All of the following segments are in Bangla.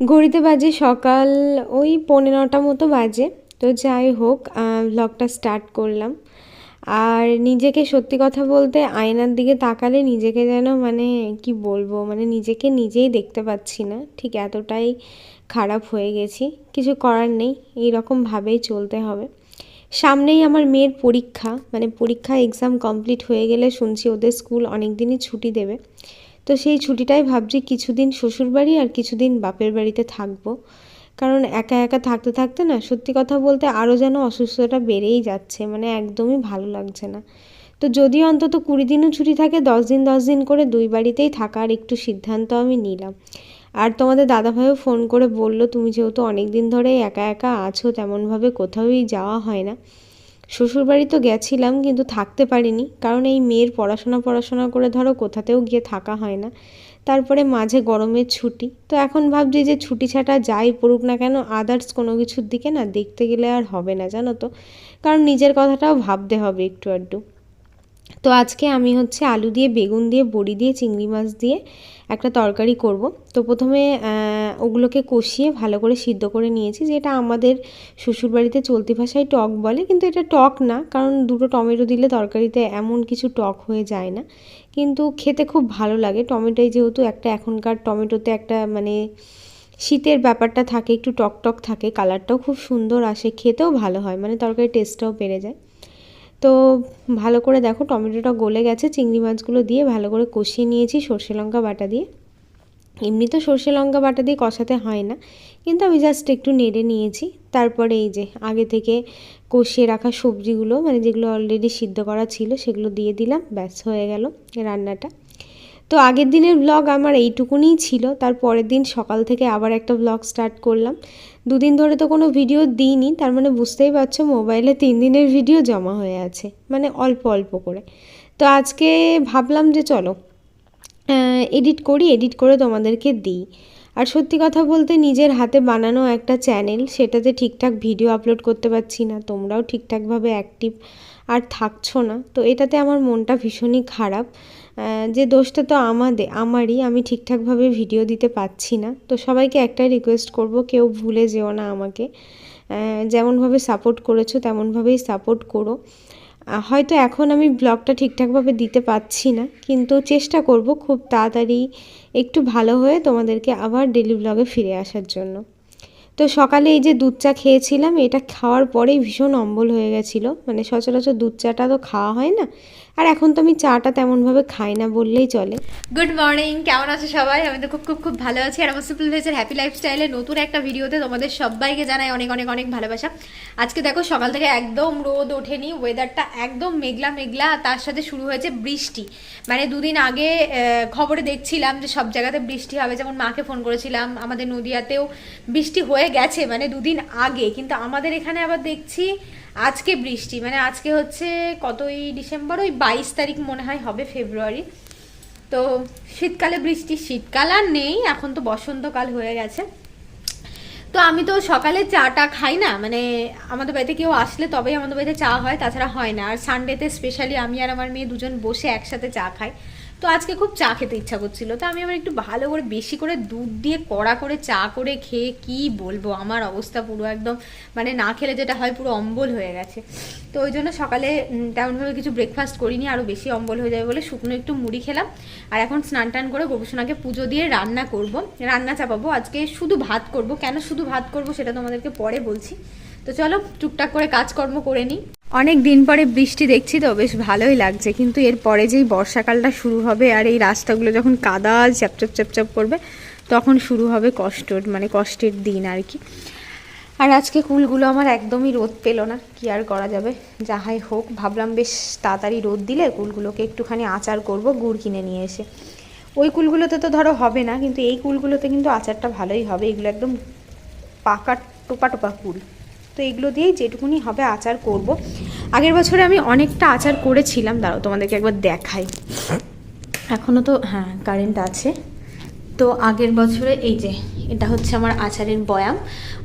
ঘড়িতে বাজে সকাল ওই পৌনে নটা মতো বাজে। তো যাই হোক ব্লগটা স্টার্ট করলাম। আর নিজেকে সত্যি কথা বলতে আয়নার দিকে তাকালে নিজেকে যেন মানে কি বলব মানে নিজেকে নিজেই দেখতে পাচ্ছি না। ঠিক এতটাই খারাপ হয়ে গেছি। কিছু করার নেই এইরকমভাবেই চলতে হবে। সামনেই আমার মেয়ের পরীক্ষা মানে পরীক্ষা এক্সাম কমপ্লিট হয়ে গেলে শুনছি ওদের স্কুল অনেক দিনই ছুটি দেবে। তো সেই ছুটিটাই ভাবছি কিছুদিন শ্বশুরবাড়ি আর কিছুদিন বাপের বাড়িতে থাকব। কারণ একা একা থাকতে থাকতে না সত্যি কথা বলতে আরও যেন অসুস্থতা বেড়েই যাচ্ছে মানে একদমই ভালো লাগছে না। তো যদি অন্তত কুড়ি দিনও ছুটি থাকে, দশ দিন দশ দিন করে দুই বাড়িতেই থাকার একটু সিদ্ধান্ত আমি নিলাম। আর তোমাদের দাদাভাইও ফোন করে বলল, তুমি যেহেতু অনেক দিন ধরে একা একা আছো, তেমনভাবে কোথাওই যাওয়া হয় না। শ্বশুরবাড়ি তো গেছিলাম, কিন্তু থাকতে পারিনি। কারণ এই মেয়ের পড়াশোনা পড়াশোনা করে ধরো কোথাতেও গিয়ে থাকা হয় না। তারপরে মাঝে গরমের ছুটি। তো এখন ভাবছি যে ছুটি ছাটা যাই পড়ুক না কেন আদার্স কোনো কিছুর দিকে না দেখতে গেলে আর হবে না, জানো তো? কারণ নিজের কথাটাও ভাবতে হবে একটু আধটু। তো আজকে আমি হচ্ছে আলু দিয়ে, বেগুন দিয়ে, বড়ি দিয়ে, চিংড়ি মাছ দিয়ে একটা তরকারি করব। তো প্রথমে ওগুলোকে কষিয়ে ভালো করে সিদ্ধ করে নিয়েছি, যেটা আমাদের শ্বশুরবাড়িতে চলতি ভাষায় টক বলে, কিন্তু এটা টক না, কারণ দুটো টমেটো দিলে তরকারিতে এমন কিছু টক হয়ে যায় না। কিন্তু খেতে খুব ভালো লাগে। টমেটোই যেহেতু একটা এখনকার টমেটোতে একটা মানে শীতের ব্যাপারটা থাকে, একটু টক টক থাকে, কালারটাও খুব সুন্দর আসে, খেতেও ভালো হয় মানে তরকারির টেস্টটাও বেড়ে যায়। তো ভালো করে দেখো, টমেটোটা গলে গেছে, চিংড়ি মাছগুলো দিয়ে ভালো করে কষিয়ে নিয়েছি সর্ষে লঙ্কা বাটা দিয়ে। এমনি তো সর্ষে লঙ্কা বাটা দিয়ে কষাতে হয় না, কিন্তু আমি জাস্ট একটু নেড়ে নিয়েছি। তারপরে এই যে আগে থেকে কষিয়ে রাখা সবজিগুলো মানে যেগুলো অলরেডি সিদ্ধ করা ছিল, সেগুলো দিয়ে দিলাম, ব্যাস হয়ে গেল রান্নাটা। তো আগের দিনের ব্লগ আমার এইটুকুনিই ছিল, তার পরের দিন সকাল থেকে আবার একটা ব্লগ স্টার্ট করলাম। দুদিন ধরে তো কোনো ভিডিও দিইনি, তার মানে বুঝতেই পারছ মোবাইলে তিন দিনের ভিডিও জমা হয়ে আছে মানে অল্প অল্প করে। তো আজকে ভাবলাম যে চলো এডিট করি, এডিট করে তোমাদেরকে দিই। আর সত্যি কথা বলতে নিজের হাতে বানানো একটা চ্যানেল, সেটাতে ঠিকঠাক ভিডিও আপলোড করতে পারছি না, তোমরাও ঠিকঠাকভাবে অ্যাক্টিভ আর থাকছো না। তো এটাতে আমার মনটা ভীষণই খারাপ। যে দোষটা তো আমাদের, আমারই, আমি ঠিকঠাকভাবে ভিডিও দিতে পারছি না। তো সবাইকে একটাই রিকোয়েস্ট করব, কেউ ভুলে যেও না আমাকে। যেমনভাবে সাপোর্ট করেছ, তেমনভাবেই সাপোর্ট করো। হয়তো এখন আমি ব্লগটা ঠিকঠাকভাবে দিতে পারছি না, কিন্তু চেষ্টা করব খুব তাড়াতাড়ি একটু ভালো হয়ে তোমাদেরকে আবার ডেলি ব্লগে ফিরে আসার জন্য। তো সকালে এই যে দুধ চা খেয়েছিলাম, এটা খাওয়ার পরেই ভীষণ অম্বল হয়ে গেছিল। মানে সচরাচর দুধ চাটা তো খাওয়া হয় না আর এখন তো আমি চাটা তেমনভাবে খাই না বললেই চলে। গুড মর্নিং কেমন আছো সবাই? আমি তো খুব খুব খুব ভালো আছি। আর আমার সিম্পল ভেজের হ্যাপি লাইফস্টাইলে নতুন একটা ভিডিওতে তোমাদের সবাইকে জানাই অনেক অনেক অনেক ভালোবাসা। আজকে দেখো, সকাল থেকে একদম রোদ ওঠেনি ওয়েদারটা একদম মেঘলা মেঘলা তার সাথে শুরু হয়েছে বৃষ্টি। মানে দুদিন আগে খবরে দেখছিলাম যে সব জায়গাতে বৃষ্টি হবে। যেমন মাকে ফোন করেছিলাম, আমাদের নদিয়াতেও বৃষ্টি হয়ে গেছে মানে দুদিন আগে। কিন্তু আমাদের এখানে আবার দেখছি আজকে বৃষ্টি। মানে আজকে হচ্ছে কতই ডিসেম্বর? ওই বাইশ তারিখ মনে হয় হবে ফেব্রুয়ারি। তো শীতকালে বৃষ্টি, শীতকাল আর নেই, এখন তো বসন্তকাল হয়ে গেছে। তো আমি তো সকালে চাটা খাই না মানে আমাদের বাড়িতে কেউ আসলে তবেই আমাদের বাড়িতে চা হয়, তাছাড়া হয় না। আর সানডেতে স্পেশালি আমি আর আমার মেয়ে দুজন বসে একসাথে চা খাই। তো আজকে খুব চা খেতে ইচ্ছা করছিল। তো আমি আবার একটু ভালো করে বেশি করে দুধ দিয়ে কড়া করে চা করে খেয়ে কি বলব? আমার অবস্থা পুরো একদম মানে না খেলে যেটা হয় পুরো অম্বল হয়ে গেছে। তো ওই জন্য সকালে তেমনভাবে কিছু ব্রেকফাস্ট করিনি আরও বেশি অম্বল হয়ে যাবে বলে শুকনো একটু মুড়ি খেলাম। আর এখন স্নান টান করে গবেষণাকে পুজো দিয়ে রান্না করব। রান্না চাপাবো। আজকে শুধু ভাত করব। কেন শুধু ভাত করব সেটা তোমাদেরকে পরে বলছি। তো চলো টুকটাক করে কাজকর্ম করে নিই। অনেক দিন পরে বৃষ্টি দেখছি তো, বেশ ভালোই লাগছে। কিন্তু এর পরে যেই বর্ষাকালটা শুরু হবে আর এই রাস্তাগুলো যখন কাদা চ্যাপচাপ চ্যাপচাপ করবে, তখন শুরু হবে কষ্টর মানে কষ্টের দিন আর কি। আর আজকে কুলগুলো আমার একদমই রোদ পেল না, কি আর করা যাবে? যাহাই হোক, ভাবলাম বেশ তাড়াতাড়ি রোদ দিলে কুলগুলোকে একটুখানি আচার করব, গুড় কিনে নিয়ে এসে। ওই কুলগুলোতে তো ধরো হবে না, কিন্তু এই কুলগুলোতে কিন্তু আচারটা ভালোই হবে। এগুলো একদম পাকা, টোপা টোপা কুল। তো এগুলো দিয়েই যেটুকুনি হবে আচার করব। আগের বছরে আমি অনেকটা আচার করেছিলাম। দাঁড়াও, তোমাদেরকে একবার দেখাই। এখনও তো হ্যাঁ কারেন্ট আছে। তো আগের বছরে এই যে, এটা হচ্ছে আমার আচারের বয়াম।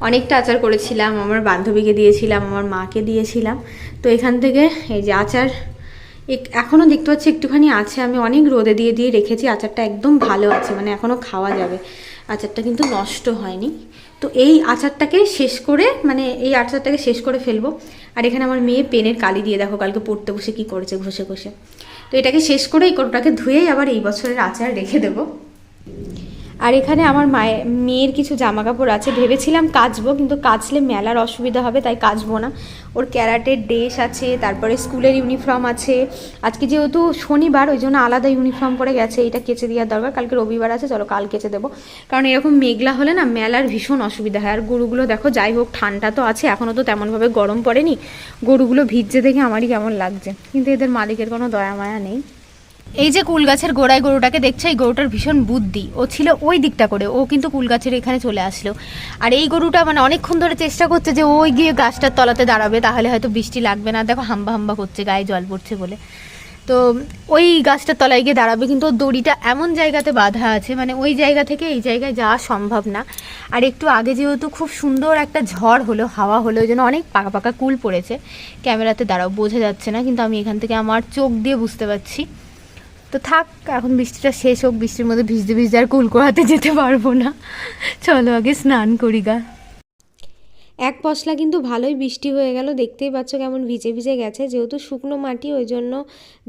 অনেকটা আচার করেছিলাম, আমার বান্ধবীকে দিয়েছিলাম, আমার মাকে দিয়েছিলাম। তো এখান থেকে এই যে আচার এখনও দেখতে পাচ্ছি একটুখানি আছে। আমি অনেক রোদে দিয়ে দিয়ে রেখেছি। আচারটা একদম ভালো আছে মানে এখনও খাওয়া যাবে। আচারটা কিন্তু নষ্ট হয়নি। তো এই আচারটাকে শেষ করে মানে এই আচারটাকে শেষ করে ফেলব। আর এখানে আমার মেয়ে পেনের কালি দিয়ে দেখো, কালকে পড়তে বসে কি করেছে, ঘষে ঘষে। তো এটাকে শেষ করে এই কোটোটাকে ধুয়েই আবার এই বছরের আচার রেখে দেবো। আর এখানে আমার মায়ের মেয়ের কিছু জামা কাপড় আছে। ভেবেছিলাম কাচবো, কিন্তু কাচলে মেলার অসুবিধা হবে, তাই কাচবো না। ওর ক্যারাটের ড্রেস আছে, তারপরে স্কুলের ইউনিফর্ম আছে। আজকে যেহেতু শনিবার, ওই জন্য আলাদা ইউনিফর্ম পরে গেছে এটা কেচে দেওয়ার দরকার। কালকে রবিবার আছে, চলো কাল কেচে দেবো। কারণ এরকম মেঘলা হলে না, মেলার ভীষণ অসুবিধা হয়। আর গরুগুলো দেখো, যাই হোক, ঠান্ডা তো আছে এখনও তো তেমনভাবে গরম পড়েনি। গরুগুলো ভিজছে দেখে আমারই কেমন লাগছে। কিন্তু এদের মালিকের কোনো দয়া মায়া নেই। এই যে কুল গাছের গোড়ায় গরুটাকে দেখছে, এই গরুটার ভীষণ বুদ্ধি। ও ছিল ওই দিকটা করে, ও কিন্তু কুল গাছের এখানে চলে আসলো। আর এই গরুটা মানে অনেকক্ষণ ধরে চেষ্টা করছে যে ওই গিয়ে গাছটার তলাতে দাঁড়াবে, তাহলে হয়তো বৃষ্টি লাগবে না। দেখো হাম্বা হাম্বা করছে, গায়ে জল পড়ছে বলে। তো ওই গাছটার তলায় গিয়ে দাঁড়াবে, কিন্তু ওর দড়িটা এমন জায়গাতে বাঁধা আছে মানে ওই জায়গা থেকে এই জায়গায় যাওয়া সম্ভব না। আর একটু আগে যেহেতু খুব সুন্দর একটা ঝড় হলো, হাওয়া হলো, ওই জন্য অনেক পাকা পাকা কুল পড়েছে। ক্যামেরাতে দাঁড়াও, বোঝা যাচ্ছে না, কিন্তু আমি এখান থেকে আমার চোখ দিয়ে বুঝতে পারছি। তো থাক, এখন বৃষ্টিটা শেষ হোক, বৃষ্টির মধ্যে ভিজতে ভিজতে আর কুল করাতে যেতে পারব না। চলো আগে স্নান করি গা। এক পশলা কিন্তু ভালোই বৃষ্টি হয়ে গেল। দেখতেই পাচ্ছ কেমন ভিজে ভিজে গেছে। যেহেতু শুকনো মাটি, ওই জন্য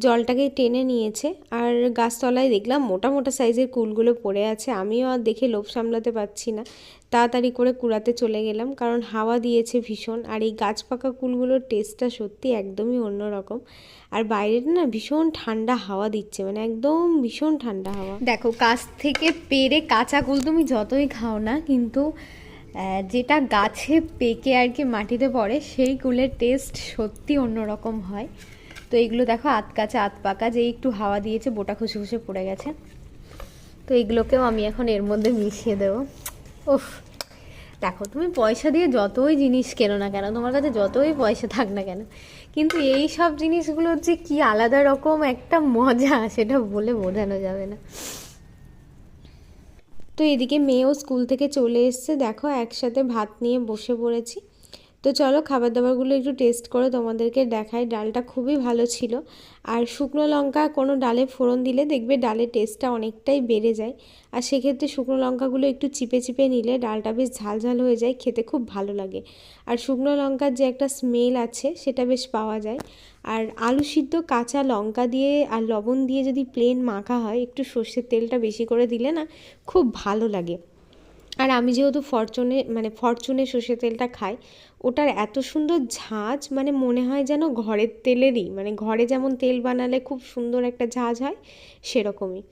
জলটাকে টেনে নিয়েছে। আর গাছতলায় দেখলাম মোটা মোটা সাইজের কুলগুলো পড়ে আছে। আমিও আর দেখে লোভ সামলাতে পারছি না। তাড়াতাড়ি করে কুড়াতে চলে গেলাম, কারণ হাওয়া দিয়েছে ভীষণ। আর এই গাছ পাকা কুলগুলোর টেস্টটা সত্যি একদমই অন্যরকম। আর বাইরে না ভীষণ ঠান্ডা হাওয়া দিচ্ছে মানে একদম ভীষণ ঠান্ডা হাওয়া। দেখো, গাছ থেকে পেরে কাঁচা কুল তুমি যতই খাও না, কিন্তু যেটা গাছে পেকে আর কি মাটিতে পড়ে, সেই কুলের টেস্ট সত্যি অন্যরকম হয়। তো এইগুলো দেখো, আত কাঁচা, আত পাকা যে একটু হাওয়া দিয়েছে, বোটা খুশে খুশে পড়ে গেছে। তো এইগুলোকেও আমি এখন এর মধ্যে মিশিয়ে দেবো। উফ, দেখো, তুমি পয়সা দিয়ে যতই জিনিস কেনো না কেন, তোমার কাছে যতই পয়সা থাক না কেন, কিন্তু এই সব জিনিসগুলোর যে কি আলাদা রকম একটা মজা, সেটা বলে বোঝানো যাবে না। তো এদিকে মেয়েও স্কুল থেকে চলে এসছে। দেখো, একসাথে ভাত নিয়ে বসে পড়েছি। তো চলো খাবার দাবারগুলো একটু টেস্ট করে তোমাদেরকে দেখাই। ডালটা খুবই ভালো ছিল। আর শুকনো লঙ্কা কোনো ডালে ফোড়ন দিলে দেখবে ডালের টেস্টটা অনেকটাই বেড়ে যায়। আর সেক্ষেত্রে শুকনো লঙ্কাগুলো একটু চিপে চিপে নিলে ডালটা বেশ ঝাল ঝাল হয়ে যায়, খেতে খুব ভালো লাগে। আর শুকনো লঙ্কার যে একটা স্মেল আছে, সেটা বেশ পাওয়া যায়। আর আলু সিদ্ধ কাঁচা লঙ্কা দিয়ে আর লবণ দিয়ে যদি প্লেন মাখা হয়, একটু সর্ষের তেলটা বেশি করে দিলে না খুব ভালো লাগে। আর আমি যেহেতু ফরচুনে মানে ফরচুনে সর্ষের তেলটা খাই, ওটার এত সুন্দর ঝাঁজ মানে মনে হয় যেন ঘরের তেলেরই মানে ঘরে যেমন তেল বানালে খুব সুন্দর একটা ঝাঁজ হয়, সেরকমই।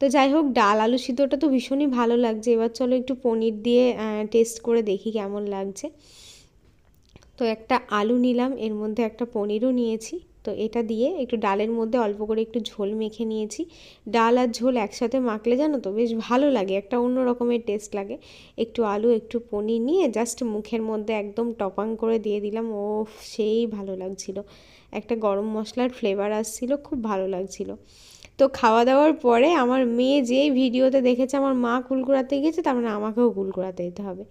তো যাই হোক, ডাল আলু সিদ্ধটা তো ভীষণই ভালো লাগছে। এবার চলো একটু পনির দিয়ে টেস্ট করে দেখি কেমন লাগছে। তো একটা আলু নিলাম, এর মধ্যে একটা পনিরও নিয়েছি। তো এটা দিয়ে একটু ডালের মধ্যে অল্প করে একটু ঝোল মেখে নিয়েছি। ডাল আর ঝোল একসাথে মাখলে জানো তো বেশ ভালো লাগে, একটা অন্য রকমের টেস্ট লাগে। একটু আলু, একটু পনির নিয়ে জাস্ট মুখের মধ্যে একদম টপাং করে দিয়ে দিলাম ও সেই ভালো লাগছিল। একটা গরম মশলার ফ্লেভার আসছিল, খুব ভালো লাগছিল। তো খাওয়া দাওয়ার পরে আমার মেয়ে যেই ভিডিওতে দেখেছে, আমার মা কুল কুড়াতে গিয়েছে, তার মানে আমাকেও কুল কুড়াতে যেতে হবে।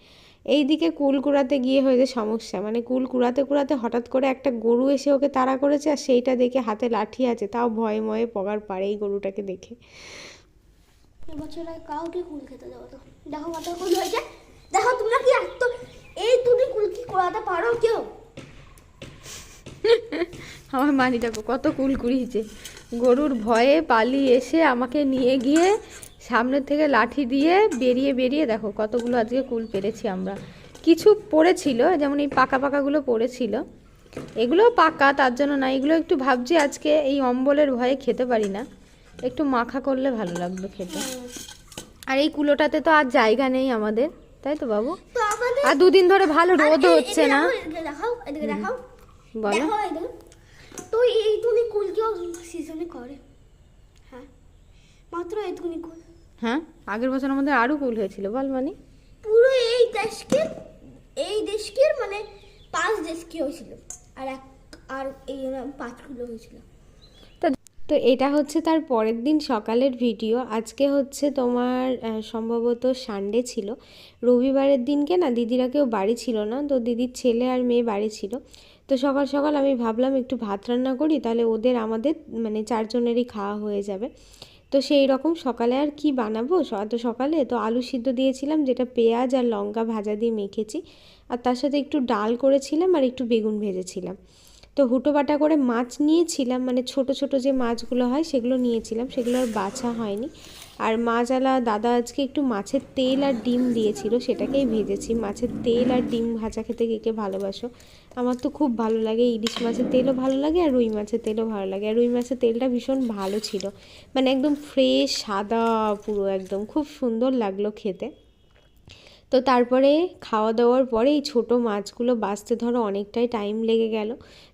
এইদিকে কুল কুড়াতে গিয়ে হয়েছে সমস্যা। মানে কুল কুড়াতে কুড়াতে হঠাৎ করে একটা গরু এসে ওকে তাড়া করেছে আর সেইটা দেখে হাতে লাঠি আছে। তাও ভয়ে ময়ে পগার পারে এই গরুটাকে দেখে। এবছর আর কাউকে কুল খেতে দেবো তো দেখো কত কুল হয়েছে। দেখো তোমরা কি এত এই তুমি কুল কি করাতে পারো কেউ? আমার মানি দেখো কত কুল কুড়িয়েছে। গরুর ভয়ে পালিয়ে এসে আমাকে নিয়ে গিয়ে সামনের থেকে লাঠি দিয়ে বেরিয়ে বেরিয়ে দেখো কতগুলো আজকে কুল পেরেছি আমরা। কিছু পড়েছিল যেমন এই পাকা পাকাগুলো পড়েছিল। এগুলো পাকা তার জন্য না এগুলো একটু ভাবছি আজকে এই অম্বলের ভয়ে খেতে পারি না। একটু মাখা করলে ভালো লাগবে খেতে। আর এই কুলোটাতে তো আর জায়গা নেই আমাদের তাই তো বাবু? আর দুদিন ধরে ভালো রোদও হচ্ছে না। দেখাও বলো। তো এই তুমি কুল কেউ সিজনে করে। হ্যাঁ। মাত্র এইটুকুনি কুল। হ্যাঁ? আগের বছর আমাদের আরও কুল হয়েছিল বল মানে। পুরো এই দেশকে এই দেশকে মানে পাঁচ দেশকে হয়েছিল। আর এক আর এই পাঁচগুলো হয়েছিল। তো এটা হচ্ছে তার পরের দিন সকালের ভিডিও। আজকে হচ্ছে তোমার সম্ভবত সানডে ছিল। রবিবারের দিনকে না দিদিরা কেউ বাড়ি ছিল না তো দিদির ছেলে আর মেয়ে বাড়ি ছিল। তো সকাল সকাল আমি ভাবলাম একটু ভাত রান্না করি তাহলে ওদের আমাদের মানে চারজনেরই খাওয়া হয়ে যাবে। তো সেই রকম সকালে আর কি বানাবো? এত সকালে তো আলু সিদ্ধ দিয়েছিলাম, যেটা পেঁয়াজ আর লঙ্কা ভাজা দিয়ে মেখেছি। আর তার সাথে একটু ডাল করেছিলাম আর একটু বেগুন ভেজেছিলাম। তো হুটো বাটা করে মাছ নিয়েছিলাম মানে ছোট ছোট যে মাছগুলো হয় সেগুলো নিয়েছিলাম, সেগুলো আর বাছা হয়নি। আর মাছালা দাদা আজকে একটু মাছের তেল আর ডিম দিয়েছিল, সেটাকেই ভেজেছি। মাছের তেল আর ডিম ভাজা খেতে কে কে ভালোবাসো? আমার তো খুব ভালো লাগে, ইলিশ মাছের তেলও ভালো লাগে আর রুই মাছের তেলও ভালো লাগে। আর রুই মাছের তেলটা ভীষণ ভালো ছিল। মানে একদম ফ্রেশ, সাদা, পুরো একদম। খুব সুন্দর লাগল খেতে। তো তারপরে খাওয়া দাওয়ার পরে এই ছোটো মাছগুলো বাঁচতে ধরো অনেকটাই টাইম লেগে গেল।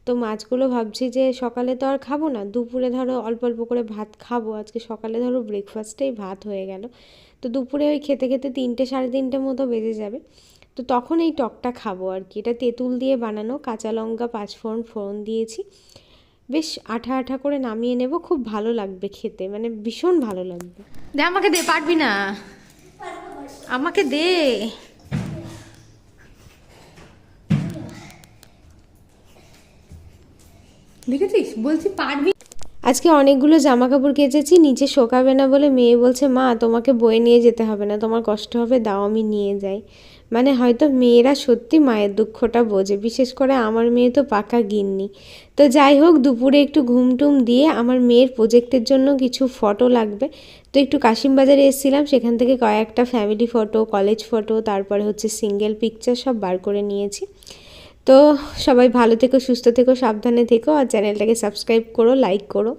তো মাছগুলো ভাবছি যে সকালে তো আর খাব না, দুপুরে ধরো অল্প অল্প করে ভাত খাব। আজকে সকালে ধরো ব্রেকফাস্টেই ভাত হয়ে গেল। তো দুপুরে ওই খেতে খেতে তিনটে সাড়ে তিনটে মতো বেজে যাবে। তো তখন এই টকটা খাব আর কি। এটা তেঁতুল দিয়ে বানানো, কাঁচা লঙ্কা, পাঁচফোড়ন, ফোড়ন দিয়েছি। বেশ আঠা আঠা করে নামিয়ে নেব, খুব ভালো লাগবে খেতে মানে ভীষণ ভালো লাগবে। দে আমাকে দে, পারবি না? আমাকে দে। দেখেছিস? বলছি পারবি? আজকে অনেকগুলো জামা কাপড় কেচেছি, নিচে শোকাবে না বলে মেয়ে বলছে, মা, তোমাকে বয়ে নিয়ে যেতে হবে না, তোমার কষ্ট হবে, দাও, আমি নিয়ে যাই। মানে হয়তো মেয়েরা সত্যি মায়ের দুঃখটা বোঝে, বিশেষ করে আমার মেয়ে তো পাকা গিন্নি। তো যাই হোক, দুপুরে একটু ঘুমটুম দিয়ে আমার মেয়ের প্রোজেক্টের জন্য কিছু ফটো লাগবে। তো একটু কাশিমবাজারে এসেছিলাম, সেখান থেকে কয়েকটা ফ্যামিলি ফটো কলেজ ফটো তারপরে হচ্ছে সিঙ্গেল পিকচার সব বার করে নিয়েছি। তো সবাই ভালো থেকো, সুস্থ থেকো, সাবধানে থেকো, আর চ্যানেলটাকে সাবস্ক্রাইব করো লাইক করো।